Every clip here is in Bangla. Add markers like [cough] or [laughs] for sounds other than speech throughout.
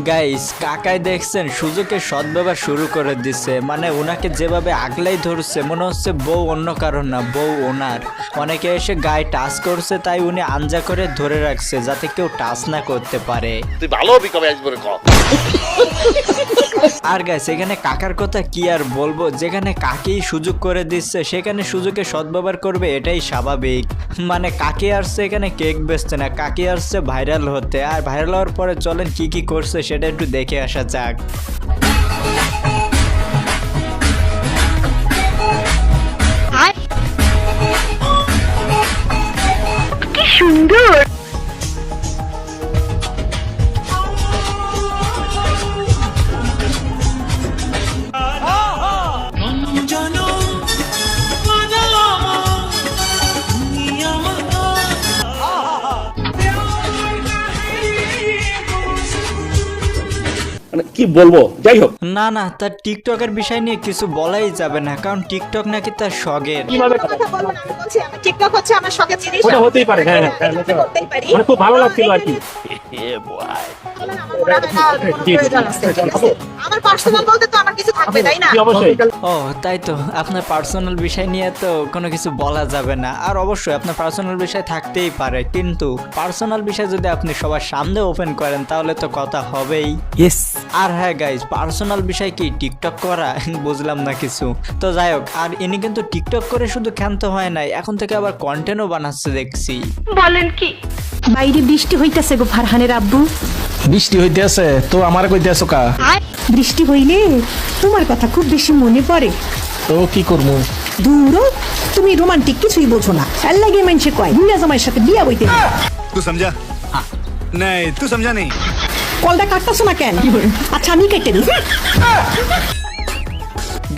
গাইস কাকাই দেখছেন সুযোগে সদ্ব্যবহার শুরু করে দিছে। মানে ওনাকে যেভাবে আগলাই ধরছে মনে হচ্ছে বউ অন্য কারণ না বউ ওনার। অনেকে এসে গায়ে টাচ করছে তাই উনি আঞ্জা করে ধরে রাখছে যাতে কেউ টাচ না করতে পারে। তুই ভালো হবি কবে আসব রে ক। আর গাইস এখানে কাকার কথা কি আর বলব? যেখানে কাকেই সুযোগ করে দিচ্ছে সেখানে সুযোগে সদ্ব্যবহার করবে এটাই স্বাভাবিক। মানে কাকে আসছে এখানে কেক বেচতে না কাকে আসছে ভাইরাল হতে। আর ভাইরাল হওয়ার পরে চলেন কি কি করছে সেটা একটু দেখে আসা যাক। কি বলব যাই হোক না না তার টিকটকের বিষয় নিয়ে কিছু বলাই যাবে না কারণ টিকটক নাকি তার শখের কীভাবে কথা বলব না বলছি আমার টিকটক হচ্ছে আমার শখের জিনিস ওটা হতেই পারে, হ্যাঁ, হ্যাঁ, হ্যাঁ, করতেই পারি মানে খুব ভালো লাগছিল আর কি আমার হয় না প্রয়োজন আছে, ঠিক আছে? আমার পার্সোনাল বলতে তো আমার কিছু থাকবে তাই না? ও তাই তো। আপনার পার্সোনাল বিষয় নিয়ে তো কোনো কিছু বলা যাবে না। আর অবশ্যই আপনার পার্সোনাল বিষয় থাকতেই পারে কিন্তু পার্সোনাল বিষয় যদি আপনি সবার সামনে ওপেন করেন তাহলে তো কথা হবেই। ইয়েস আর হ্যাঁ গাইজ পার্সোনাল বিষয় কি টিকটক করা? [laughs] বুঝলাম না কিছু। তো যাই হোক আর ইনি কিন্তু টিকটক করে শুধু ক্ষান্ত হয় নাই এখন থেকে আবার কন্টেন্টও বানাচ্ছে দেখছি। বলেন কি? বাইরে বৃষ্টি হইতাছে গো ফারহানের আব্বু। বৃষ্টি হইতেছে তো আমার কইতেছো কা? বৃষ্টি হইলে তোমার কথা খুব বেশি মনে পড়ে। তো কি করব দূর তুমি রোমান্টিক কিছুই বোঝো না। এর লাগে মানছে কয় দুইয়া জামাই সাথে বিয়া বইতে তু সমঝা। নাই তু সমঝা নাই। কলটা কাটতাছো না কেন? আচ্ছা আমি কেটে দিই।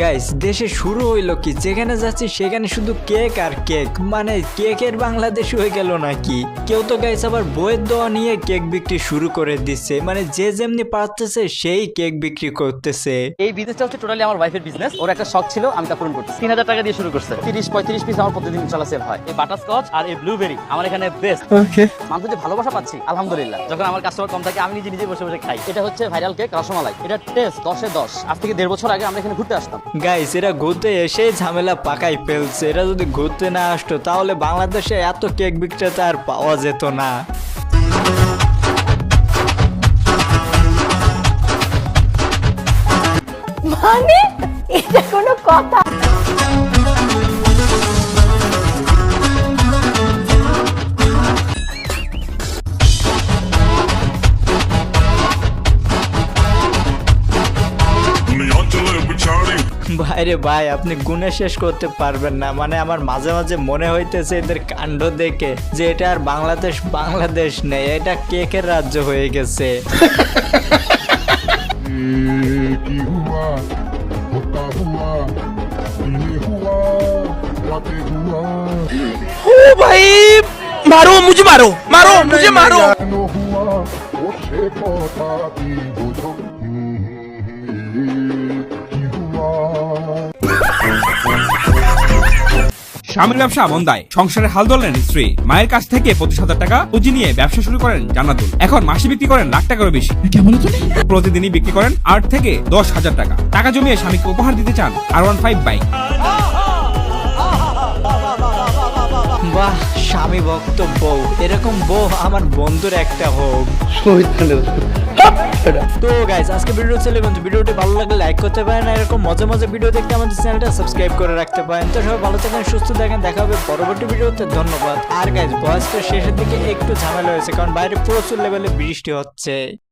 গাইস দেশে শুরু হইল কি? যেখানে যাচ্ছি সেখানে শুধু কেক আর কেক মানে কেকের বাংলাদেশ হয়ে গেল নাকি? কেউ তো গাইস আবার বইয়ের দোয়া নিয়ে কেক বিক্রি শুরু করে দিচ্ছে। মানে যে যেমনি পারতেছে সেই কেক বিক্রি করতেছে। এই বিজনেসটা হচ্ছে টোটালি আমার ওয়াইফের বিজনেস ওর একটা শখ ছিল আমি তা পূরণ করছি তিন হাজার টাকা দিয়ে শুরু করছে। তিরিশ পঁয়ত্রিশ পিস আমার প্রতিদিন চলা সেল হয়। এই বাটার স্কচ আর এই ব্লুবেরি আমার এখানে বেস্ট মানুষ যে ভালোবাসা পাচ্ছি আলহামদুলিল্লাহ। যখন আমার কাস্টমার কম থাকে আমি নিজে নিজে বসে বসে খাই। এটা হচ্ছে ভাইরাল কেক রসমালাই। এটা টেস্ট দশে দশ। আজ থেকে দেড় বছর আগে আমরা এখানে ঘুরতে আসতাম। গাইস এরা ঘুরতে এসেই ঝামেলা পাকাই ফেলছে। এরা যদি ঘুরতে না আসতো, তাহলে বাংলাদেশে এত কেক বিক্রেতা আর পাওয়া যেত না। মানে? এটা কোনো কথা ভাইরে ভাই আপনি গুনে শেষ করতে পারবেন না। মানে আমার মাঝে মাঝে মনে হইতেছে এদের কাণ্ড দেখে যে এটা আর বাংলাদেশ বাংলাদেশ নেই এটা কেকের রাজ্য হয়ে গেছে। ভাই মারো মারো মারো মারো। স্বামীর ব্যবসা মন্দায় সংসারের হাল ধরলেন স্ত্রী। মায়ের কাছ থেকে পঁচিশ হাজার টাকা পুঁজি নিয়ে ব্যবসা শুরু করেন জান্নাতুল। এখন মাসে বিক্রি করেন লাখ টাকারও বেশি। প্রতিদিনই বিক্রি করেন আট থেকে দশ হাজার টাকা। টাকা জমিয়ে স্বামীকে উপহার দিতে চান আর ওয়ান ফাইভ বাইক। বাহ স্বামী ভক্ত বউ এরকম বউ আমার বন্ধুর একটা হোক। তো গাইজ আজকে ভিডিও চলে বন্ধু ভিডিওটি ভালো লাগলে লাইক করতে পারেন, আর এরকম মজা মজা ভিডিও দেখতে আমাদের চ্যানেলটা সাবস্ক্রাইব করে রাখতে পারেন। তো সবাই ভালো থাকেন, সুস্থ থাকেন, দেখা হবে পরবর্তী ভিডিওতে ধন্যবাদ। আর গাইজ বয়সটা শেষের দিকে একটু ঝামেলা হয়েছে, কারণ বাইরে প্রচুর লেভেলে বৃষ্টি হচ্ছে।